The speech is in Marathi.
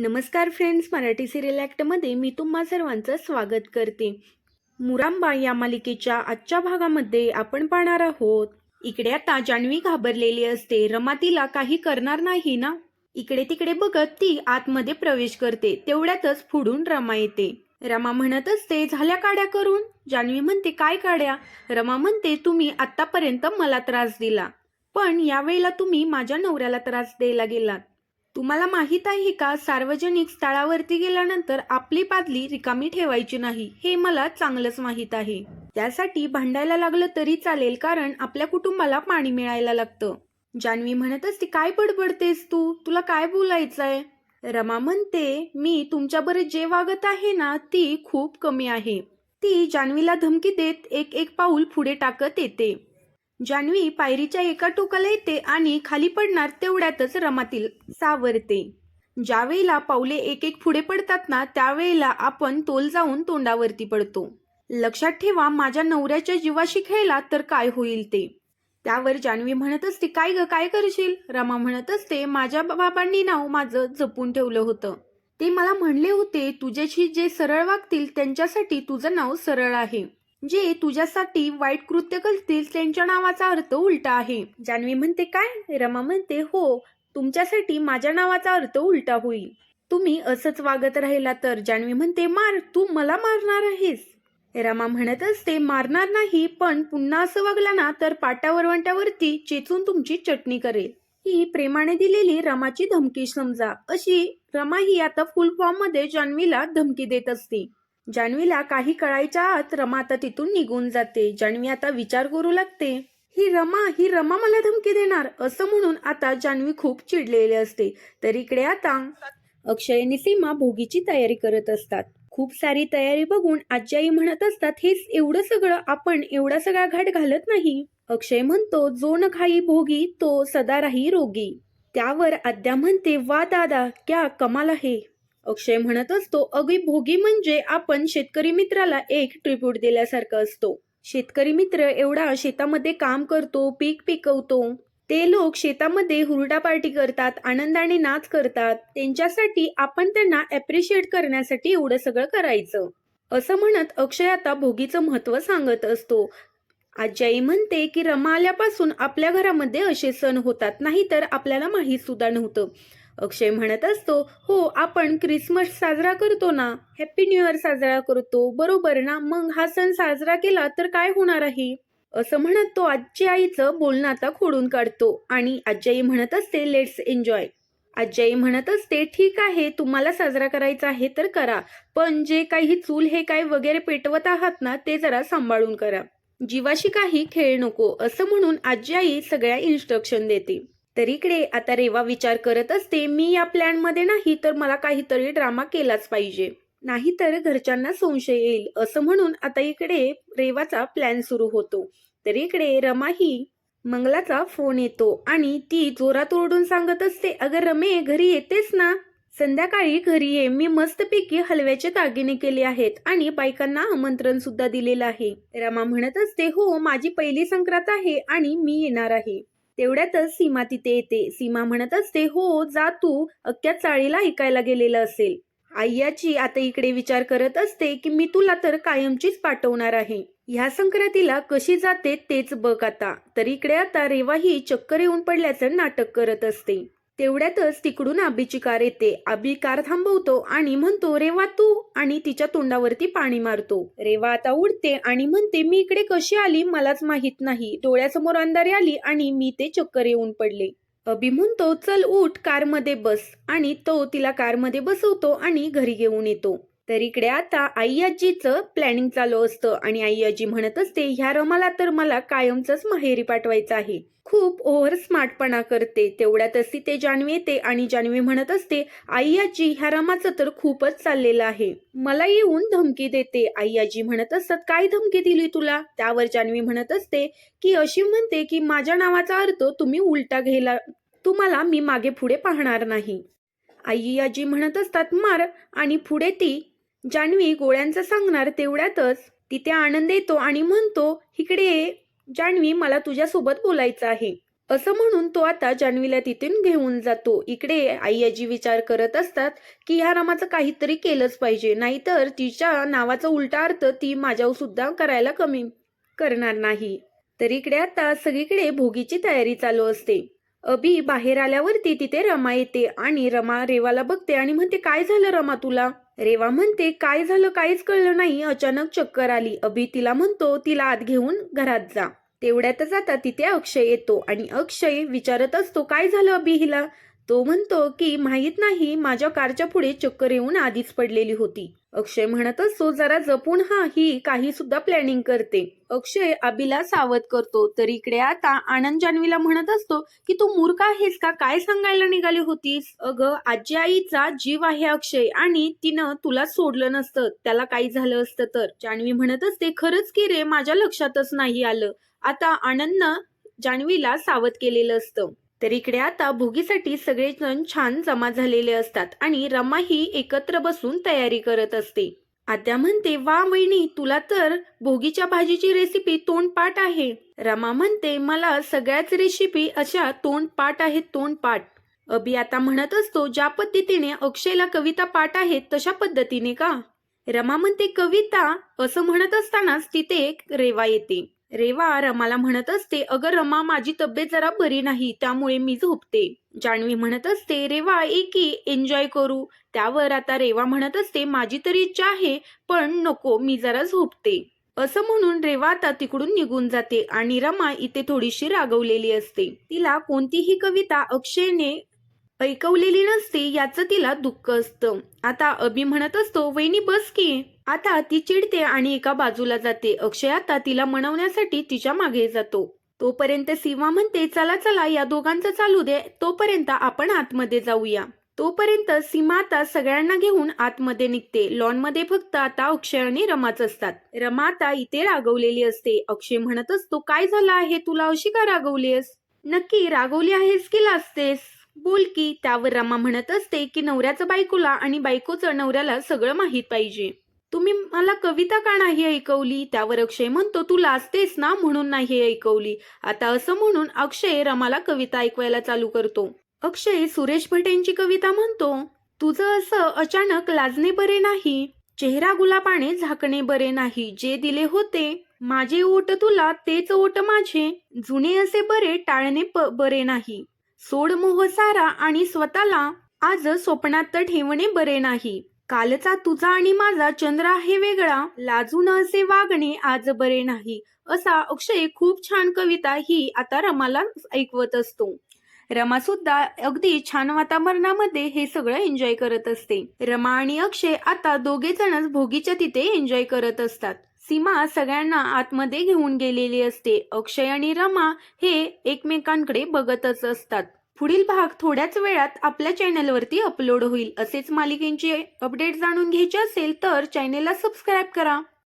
नमस्कार फ्रेंड्स मराठी सिरियल ॲक्टमध्ये मी तुम्हा सर्वांचं स्वागत करते. मुरांबा या मालिकेच्या आजच्या भागामध्ये आपण पाहणार आहोत. इकडे आता जान्हवी घाबरलेली असते. रमा तिला काही करणार नाही ना? इकडे तिकडे बघत ती आतमध्ये प्रवेश करते. तेवढ्यातच फुडून रमा येते. रमा म्हणत असते झाल्या काड्या करून? जान्हवी म्हणते काय काड्या? रमा म्हणते तुम्ही आतापर्यंत मला त्रास दिला. पण यावेळेला तुम्ही माझ्या नवऱ्याला त्रास द्यायला गेलात. तुम्हाला माहीत आहे का सार्वजनिक स्थळावरती गेल्यानंतर आपली बादली रिकामी ठेवायची नाही हे मला चांगलंच माहीत आहे. त्यासाठी भांडायला लागलं तरी चालेल कारण आपल्या कुटुंबाला पाणी मिळायला लागतं. जान्हवी म्हणत असते काय बडबडतेस तू? तुला काय बोलायचंय? रमा म्हणते मी तुमच्याबरोबर जे वागत आहे ना ती खूप कमी आहे. ती जान्हवीला धमकी देत एक एक पाऊल पुढे टाकत येते. जान्हवी पायरीच्या एका टोकाला येते आणि खाली पडणार तेवढ्यातच रमातील सावरते. ज्यावेळेला पावले एक एक पुढे पडतात ना त्यावेळेला आपण तोल जाऊन तोंडावरती पडतो. लक्षात ठेवा माझ्या नवऱ्याच्या जीवाशी खेळला तर काय होईल ते? त्यावर जान्हवी म्हणत असते काय ग काय करशील? रमा म्हणत असते माझ्या बाबांनी नाव माझं जपून ठेवलं होतं. ते मला म्हणले होते तुझ्याशी जे सरळ वागतील त्यांच्यासाठी तुझं नाव सरळ आहे. जे तुझ्यासाठी वाईट कृत्य करतील त्यांच्या नावाचा अर्थ उलटा आहे. जान्हवी म्हणते काय? रमा म्हणते हो तुमच्यासाठी माझ्या नावाचा अर्थ उलटा होईल. तुम्ही असंच वागत राहिला तर जान्हवी म्हणते मार तू मला मारणार आहेस. रमा म्हणत असते मारणार नाही पण पुन्हा असं वागला ना तर पाट्यावरवंट्यावरती चेचून तुमची चटणी करेल. ही प्रेमाने दिलेली रमाची धमकी समजा. अशी रमा ही आता फुल फॉर्ममध्ये जान्हवीला धमकी देत असते. जान्हवीला काही कळायच्या आत रमा आता तिथून निघून जाते. जान्हवी आता विचार करू लागते. ही रमा ही रमा मला धमकी देणार? असं म्हणून आता जान्हवी खूप चिडलेली असते. तर इकडे आता अक्षय आणि सीमा भोगीची तयारी करत असतात. खूप सारी तयारी बघून आजी म्हणत असतात हेच एवढं सगळं आपण एवढा सगळा घाट घालत नाही. अक्षय म्हणतो जो न खाई भोगी तो सदा राही रोगी. त्यावर आद्या म्हणते वा दादा क्या कमाल आहे. अक्षय म्हणत असतो अगदी भोगी म्हणजे आपण शेतकरी मित्राला एक ट्रिब्यूट दिल्यासारखं असतो. शेतकरी मित्र एवढा शेतामध्ये काम करतो पीक पिकवतो. ते लोक शेतामध्ये हुरडा पार्टी करतात आनंदाने नाच करतात. त्यांच्यासाठी आपण त्यांना अप्रिशिएट करण्यासाठी एवढं सगळं करायचं. असं म्हणत अक्षय आता भोगीचं महत्त्व सांगत असतो. आजी म्हणते की रमा आल्यापासून आपल्या घरामध्ये असे सण होतात. नाहीतर आपल्याला माहीत सुद्धा नव्हतं. अक्षय म्हणत असतो हो आपण क्रिसमस साजरा करतो ना? हॅप्पी न्यू इयर साजरा करतो बरोबर ना? मग हा सण साजरा केला तर काय होणार आहे? असं म्हणत तो आजी आईचं बोलणं आता खोडून काढतो आणि आजी आई म्हणत असते लेट्स एन्जॉय आजी आई म्हणत असते ठीक आहे तुम्हाला साजरा करायचा आहे तर करा पण जे काही चूल हे काय वगैरे पेटवत आहात ना ते जरा सांभाळून करा. जीवाशी काही खेळ नको असं म्हणून आजी आई सगळ्या इन्स्ट्रक्शन देते. तर इकडे आता रेवा विचार करत असते मी या प्लॅनमध्ये नाही तर मला काहीतरी ड्रामा केलाच पाहिजे. नाहीतर घरच्यांना संशय येईल असं म्हणून आता इकडे रेवाचा प्लॅन सुरू होतो. तर इकडे रमा ही मंगलाचा फोन येतो आणि ती जोरात ओरडून सांगत असते अगं रमे घरी येतेस ना? संध्याकाळी घरी ये मी मस्तपैकी हलव्याचे दागिने केले आहेत आणि बायकांना आमंत्रण सुद्धा दिलेलं आहे. रमा म्हणत असते हो माझी पहिली संक्रांत आहे आणि मी येणार आहे. तेवढ्यातच सीमा तिथे येते. सीमा म्हणत असते हो जा तू. अख्ख्या चाळीला ऐकायला गेलेलं असेल. आय्याची आता इकडे विचार करत असते की मी तुला तर कायमचीच पाठवणार आहे. ह्या संक्रांतीला कशी जाते तेच बघ आता. तर इकडे आता रेवा ही चक्कर येऊन पडल्याचं नाटक करत असते. तेवढ्यातच तिकडून आबीची कार येते. आबी कार थांबवतो आणि म्हणतो रेवा तू आणि तिच्या तोंडावरती पाणी मारतो. रेवा आता उडते आणि म्हणते मी इकडे कशी आली मलाच माहीत नाही. डोळ्यासमोर अंधारी आली आणि मी ते चक्कर येऊन पडले. अभि म्हणतो चल उठ कारमध्ये बस. आणि तो तिला कारमध्ये बसवतो आणि घरी घेऊन येतो. तर इकडे आता आई आजीचं प्लॅनिंग चालू असतं आणि आई आजी म्हणत असते ह्या रमाला तर मला कायमचंच माहेरी पाठवायचं आहे. खूप ओव्हर स्मार्टपणा करते. तेवढ्यातच ती ते जान्हवी येते आणि जान्हवी म्हणत असते आई आजी ह्या रमाचं तर खूपच चाललेलं आहे. मला येऊन धमकी देते. आई आजी म्हणत असतात काय धमकी दिली तुला? त्यावर जान्हवी म्हणत असते की अशी म्हणते की माझ्या नावाचा अर्थ तुम्ही उलटा घ्यायला तुम्हाला मी मागे पुढे पाहणार नाही. आई आजी म्हणत असतात मार. आणि पुढे ती जान्हवी गोळ्यांचं सांगणार तेवढ्यातच तिथे आनंद येतो आणि म्हणतो इकडे जान्हवी मला तुझ्यासोबत बोलायचं आहे. असं म्हणून तो आता जान्हवीला तिथून घेऊन जातो. इकडे आई आजी विचार करत असतात की ह्या रमाचं काहीतरी केलंच पाहिजे नाहीतर तिच्या नावाचा उलटा अर्थ ती माझ्यावर सुद्धा करायला कमी करणार नाही. तर इकडे आता सगळीकडे भोगीची तयारी चालू असते. अभि बाहेर आल्यावरती तिथे रमा येते आणि रमा रेवाला बघते आणि म्हणते काय झालं रमा तुला? रेवा म्हणते काय झालं? काहीच कळलं नाही. अचानक चक्कर आली. अभि तिला म्हणतो तिला आत घेऊन घरात जा. तेवढ्यातच आता तिथे अक्षय येतो आणि अक्षय विचारत असतो काय झालं अभि हिला? तो म्हणतो की माहीत नाही माझ्या कारच्या पुढे चक्कर येऊन आधीच पडलेली होती. अक्षय म्हणत असतो जरा जपून हा ही काही सुद्धा प्लॅनिंग करते. अक्षय अभिला सावध करतो. तर इकडे आता आनंद जान्हवीला म्हणत असतो की तू मूर्ख आहेस का? काय सांगायला निघाली होतीस? अगं आजी आईचा जीव आहे अक्षय आणि तिनं तुला सोडलं नसतं. त्याला काही झालं असतं तर. जान्हवी म्हणत असते खरंच की रे माझ्या लक्षातच नाही आलं. आता आनंदनं जान्हवीला सावध केलेलं असतं. तर इकडे आता भोगीसाठी सगळेजण छान जमा झालेले असतात आणि रमा ही एकत्र बसून तयारी करत असते. आत्या म्हणते वा वहिनी तुला तर भोगीच्या भाजीची रेसिपी तोंडपाठ आहे. रमा म्हणते मला सगळ्याच रेसिपी अशा तोंडपाठ आहेत तोंडपाठ. अभि आता म्हणत असतो ज्या पद्धतीने अक्षयला कविता पाठ आहेत तशा पद्धतीने का? रमा म्हणते कविता असं म्हणत असतानाच तिथे एक रेवा येते. रेवा रमाला म्हणत असते अगं रमा माझी तब्येत जरा बरी नाही त्यामुळे मी झोपते. जान्हवी म्हणत असते रेवा एकी एन्जॉय करू. त्यावर आता रेवा म्हणत असते माझी तरी इच्छा आहे पण नको मी जरा झोपते. असं म्हणून रेवा आता तिकडून निघून जाते आणि रमा इथे थोडीशी रागवलेली असते. तिला कोणतीही कविता अक्षयने ऐकवलेली नसते याचं तिला दुःख असतं. आता अभि म्हणत असतो वहिनी बस की. आता ती चिडते आणि एका बाजूला जाते. अक्षय आता तिला मनवण्यासाठी तिच्यामागे जातो. तोपर्यंत सीमा म्हणते चला चला या दोघांचं चालू दे. तोपर्यंत आपण आतमध्ये जाऊया. तोपर्यंत सीमा आता सगळ्यांना घेऊन आतमध्ये निघते. लॉनमध्ये फक्त आता अक्षय आणि रमाच असतात. रमा आता इथे रागवलेली असते. अक्षय म्हणत असतो काय झालं आहे? तुला अशी का रागवलीस नक्की रागवली आहेस की लाजतेस? बोल की त्यावर रमा म्हणत असते की नवऱ्याचं बायकोला आणि बायकोचं नवऱ्याला सगळं माहीत पाहिजे. तुम्ही मला कविता का नाही ऐकवली? त्यावर अक्षय म्हणतो तू लाजतेस ना म्हणून नाही ऐकवली. आता असं म्हणून अक्षय रमाला कविता ऐकवायला चालू करतो. अक्षय सुरेश भटेंची कविता म्हणतो तुझं असं अचानक लाजणे बरे नाही चेहरा गुलाबाने झाकणे बरे नाही. जे दिले होते माझे ओट तुला तेच ओट माझे. जुने असे बरे टाळणे प- बरे नाही. सोड मोह सारा आणि स्वतःला. आज स्वप्नात ठेवणे बरे नाही. कालचा तुझा आणि माझा चंद्र आहे वेगळा. लाजून असे वागणे आज बरे नाही. असा अक्षय खूप छान कविता ही आता रमाला ऐकवत असतो. रमा सुद्धा अगदी छान वातावरणामध्ये हे सगळं एन्जॉय करत असते. रमा आणि अक्षय आता दोघे जणच भोगीच्या तिथे एन्जॉय करत असतात. सीमा सगळ्यांना आतमध्ये घेऊन गेलेली असते. अक्षय आणि रमा हे एकमेकांकडे बघतच असतात. पुढील भाग थोड्याच वेळात आपल्या चॅनलवरती अपलोड होईल. असेच मालिकेंचे अपडेट जाणून घ्यायचे असेल तर चॅनेलला सबस्क्राईब करा.